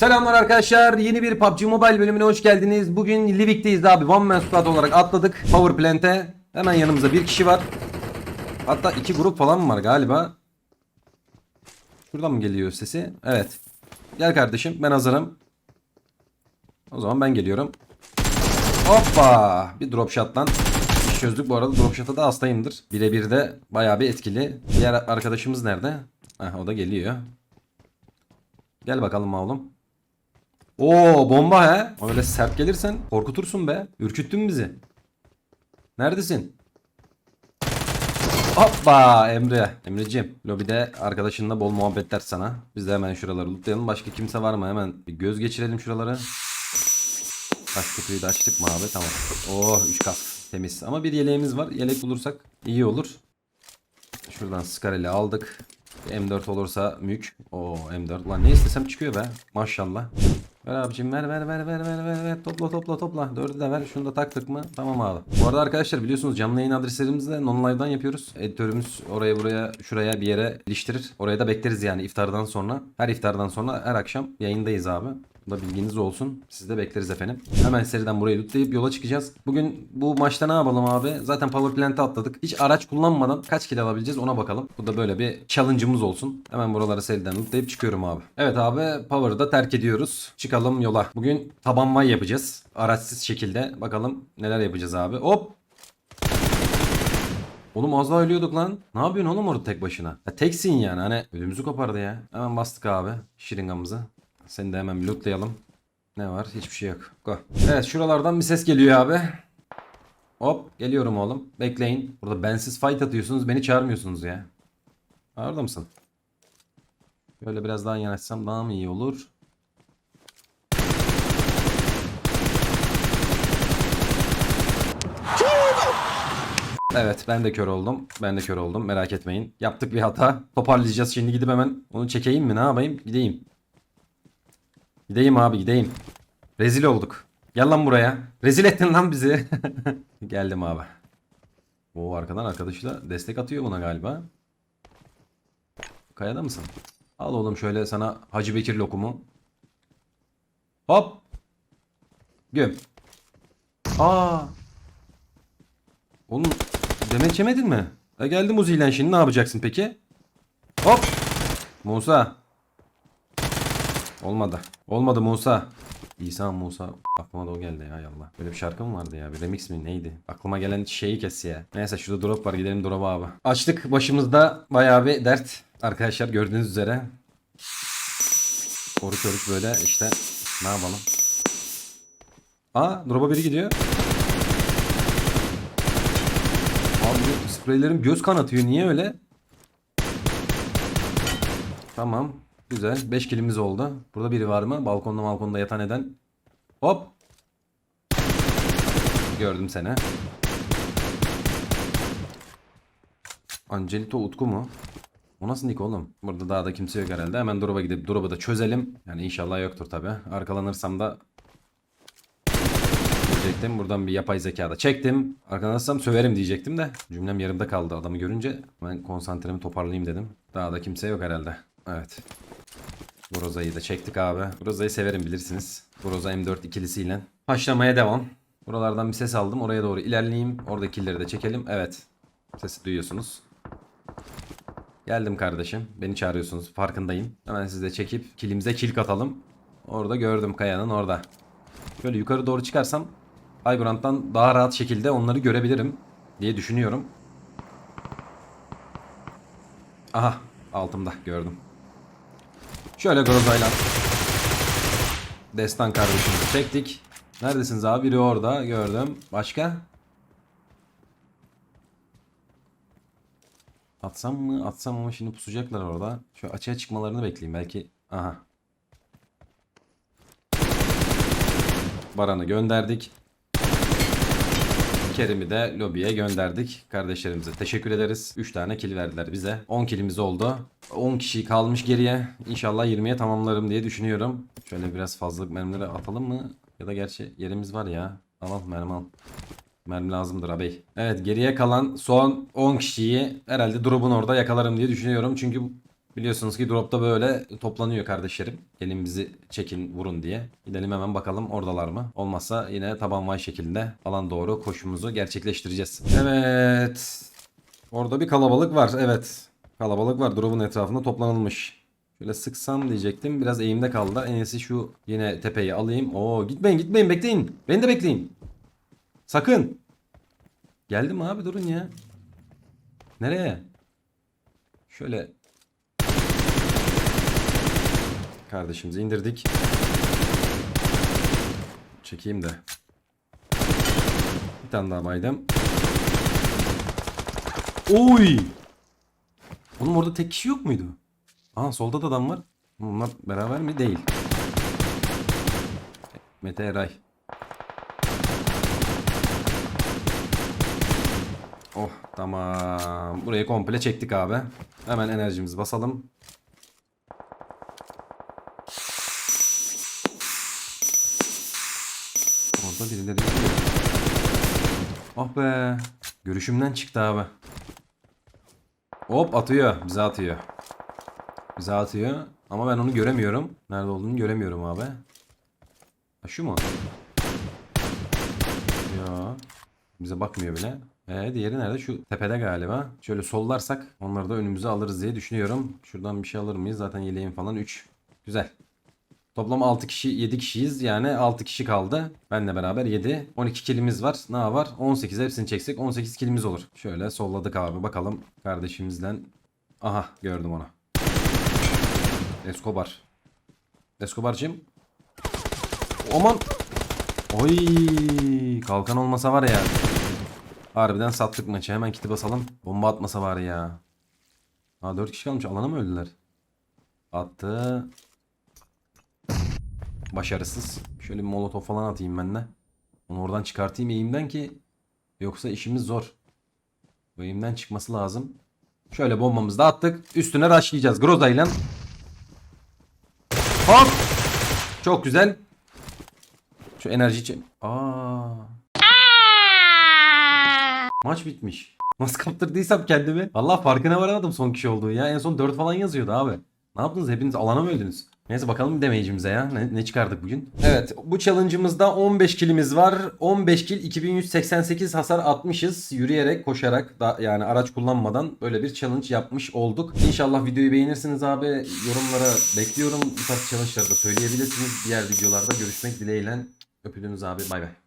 Selamlar arkadaşlar. Yeni bir PUBG Mobile bölümüne hoş geldiniz. Bugün Livik'teyiz abi. One Man Squad olarak atladık. Power Plant'e. Hemen yanımızda bir kişi var. Hatta iki grup falan var galiba. Şuradan mı geliyor sesi? Evet. Gel kardeşim ben hazırım. O zaman ben geliyorum. Hoppa! Bir drop shot'tan iş çözdük. Bu arada drop shot'a da hastayımdır. Birebir de bayağı bir etkili. Diğer arkadaşımız nerede? Heh, o da geliyor. Gel bakalım oğlum. Oo bomba he. Öyle sert gelirsen korkutursun be. Ürküttün bizi. Neredesin? Hoppa Emre. Emreciğim lobide arkadaşınla bol muhabbetler sana. Biz de hemen şuraları lootlayalım. Başka kimse var mı? Hemen bir göz geçirelim şuraları. Taş kutuyu da açtık mı abi? Tamam. Oh 3 kask. Temiz. Ama bir yeleğimiz var. Yelek bulursak iyi olur. Şuradan Scarel'i aldık. Bir M4 olursa mük. Oo M4. Lan ne istesem çıkıyor be. Maşallah. Ver abicim ver ver ver ver ver ver ver topla topla topla. Dördü de ver. Şunu da taktık mı? Tamam abi. Bu arada arkadaşlar biliyorsunuz canlı yayın adreslerimizi de non-live'dan yapıyoruz. Editörümüz oraya buraya şuraya bir yere iliştirir. Oraya da bekleriz yani iftardan sonra. Her iftardan sonra her akşam yayındayız abi. Da bilginiz olsun. Siz de bekleriz efendim. Hemen seriden burayı lootlayıp yola çıkacağız. Bugün bu maçta ne yapalım abi? Zaten Power Plant'e atladık. Hiç araç kullanmadan kaç kill alabileceğiz ona bakalım. Bu da böyle bir challenge'ımız olsun. Hemen buraları seriden lootlayıp çıkıyorum abi. Evet abi Power'ı da terk ediyoruz. Çıkalım yola. Bugün taban vay yapacağız. Araçsız şekilde. Bakalım neler yapacağız abi. Hop! Oğlum az daha ölüyorduk lan. Ne yapıyorsun oğlum orada tek başına? Ya teksin yani hani ödümüzü kopardı ya. Hemen bastık abi şiringamızı. Seni de hemen lootlayalım. Ne var? Hiçbir şey yok. Go. Evet şuralardan bir ses geliyor abi. Hop geliyorum oğlum. Bekleyin. Burada bensiz fight atıyorsunuz. Beni çağırmıyorsunuz ya. Orada mısın? Böyle biraz daha yanaşsam daha mı iyi olur? Evet ben de kör oldum. Ben de kör oldum. Merak etmeyin. Yaptık bir hata. Toparlayacağız. Şimdi gidip hemen onu çekeyim mi? Ne yapayım? Gideyim. Gideyim abi gideyim. Rezil olduk. Gel lan buraya. Rezil ettin lan bizi. Geldim abi. O arkadan arkadaşı da destek atıyor buna galiba. Kayada mısın? Al oğlum şöyle sana Hacı Bekir lokumu. Hop. Göm. Aa. Oğlum demet yemedin mi? E geldim Uzi'yle şimdi ne yapacaksın peki? Hop. Musa. Olmadı. Olmadı Musa. İsa Musa. Aklıma da o geldi ya yallah. Böyle bir şarkı mı vardı ya? Bir remix mi neydi? Aklıma gelen şeyi kes ya. Neyse şurada drop var gidelim drop'a abi. Açtık başımızda bayağı bir dert. Arkadaşlar gördüğünüz üzere. Koruk körük böyle işte ne yapalım. Aa drop'a biri gidiyor. Abi spreylerim göz kanatıyor. Niye öyle? Tamam. Güzel. 5 kilimiz oldu. Burada biri var mı? Balkonda balkonda yatan eden. Hop. Gördüm seni. Angelito Utku mu? O nasıl nick oğlum? Burada daha da kimse yok herhalde. Hemen drop'a gidip drop'u da çözelim. Yani inşallah yoktur tabi. Arkalanırsam da diyecektim. Buradan bir yapay zekada çektim. Arkalanırsam söverim diyecektim de. Cümlem yarımda kaldı adamı görünce. Ben konsantremi toparlayayım dedim. Daha da kimse yok herhalde. Evet. Groza'yı da çektik abi. Groza'yı severim bilirsiniz. Groza M4 ikilisiyle. Haşlamaya devam. Buralardan bir ses aldım. Oraya doğru ilerleyeyim. Orada killleri de çekelim. Evet. Sesi duyuyorsunuz. Geldim kardeşim. Beni çağırıyorsunuz. Farkındayım. Hemen sizi de çekip kilimize kill katalım. Orada gördüm kayanın orada. Böyle yukarı doğru çıkarsam Aygurant'tan daha rahat şekilde onları görebilirim diye düşünüyorum. Aha altımda gördüm. Şöyle Groza'yla Destan kardeşimizi çektik. Neredesiniz abi? Biri orada gördüm. Başka? Atsam mı? Atsam ama şimdi pusacaklar orada. Şöyle açığa çıkmalarını bekleyeyim. Belki... Aha. Baran'ı gönderdik. Kerim'i de lobiye gönderdik. Kardeşlerimize teşekkür ederiz. 3 tane kill verdiler bize. 10 killimiz oldu. 10 kişi kalmış geriye. İnşallah 20'ye tamamlarım diye düşünüyorum. Şöyle biraz fazlalık mermileri atalım mı? Ya da gerçi yerimiz var ya. Al al mermi al. Mermi lazımdır abi. Evet geriye kalan son 10 kişiyi herhalde drop'un orada yakalarım diye düşünüyorum. Çünkü Biliyorsunuz ki dropta böyle toplanıyor kardeşlerim. Gelin bizi çekin vurun diye. Gidelim hemen bakalım oradalar mı? Olmazsa yine taban vay şekilde alan doğru koşumuzu gerçekleştireceğiz. Evet. Orada bir kalabalık var. Evet. Kalabalık var. Drop'un etrafında toplanılmış. Şöyle sıksam diyecektim. Biraz eğimde kaldı. En iyisi şu yine tepeyi alayım. Oo gitmeyin gitmeyin bekleyin. Beni de bekleyin. Sakın. Geldim abi durun ya. Nereye? Şöyle Kardeşimizi indirdik. Çekeyim de. Bir tane daha baydım. Oy! Oğlum orada tek kişi yok muydu? Aa solda da adam var. Bunlar beraber mi? Değil. Mete Eray. Oh tamam. Burayı komple çektik abi. Hemen enerjimizi basalım. Orada birileri gidiyor. Oh be. Görüşümden çıktı abi. Hop atıyor. Bize atıyor. Bize atıyor. Ama ben onu göremiyorum. Nerede olduğunu göremiyorum abi. Ha, şu mu? Ya. Bize bakmıyor bile. Ee, diğeri nerede? Şu tepede galiba. Şöyle sollarsak onları da önümüze alırız diye düşünüyorum. Şuradan bir şey alır mıyız? Zaten yeleğim falan 3. Güzel. Toplam 6 kişi 7 kişiyiz. Yani 6 kişi kaldı. Benle beraber 7. 12 kilimiz var. Ne var? 18 hepsini çeksek 18 kilimiz olur. Şöyle solladık abi. Bakalım kardeşimizden. Aha gördüm onu. Escobar. Escobar'cığım. Aman. Oy kalkan olmasa var ya. Harbiden sattık maçı. Hemen kiti basalım. Bomba atmasa var ya. Ha 4 kişi kalmış. Alana mı öldüler? Attı. Başarısız. Şöyle bir molotof falan atayım ben de. Onu oradan çıkartayım eğimden ki yoksa işimiz zor. Bu eğimden çıkması lazım. Şöyle bombamızı da attık. Üstüne rushlayacağız. Groza ile. Hop. Çok güzel. Şu enerji için. Aa. Maç bitmiş. Nasıl kaptırdıysam kendimi. Allah farkına varamadım son kişi olduğu ya. En son 4 falan yazıyordu abi. Ne yaptınız? Hepiniz alana mı öldünüz? Neyse bakalım damage'imize ya. Ne, ne çıkardık bugün? Evet bu challenge'ımızda 15 kilimiz var. 15 kill 2188 hasar atmışız. Yürüyerek, koşarak da yani araç kullanmadan böyle bir challenge yapmış olduk. İnşallah videoyu beğenirsiniz abi. Yorumlara bekliyorum. Bu tarz challenge'ları da söyleyebilirsiniz. Diğer videolarda görüşmek dileğiyle. Öpüldünüz abi. Bay bay.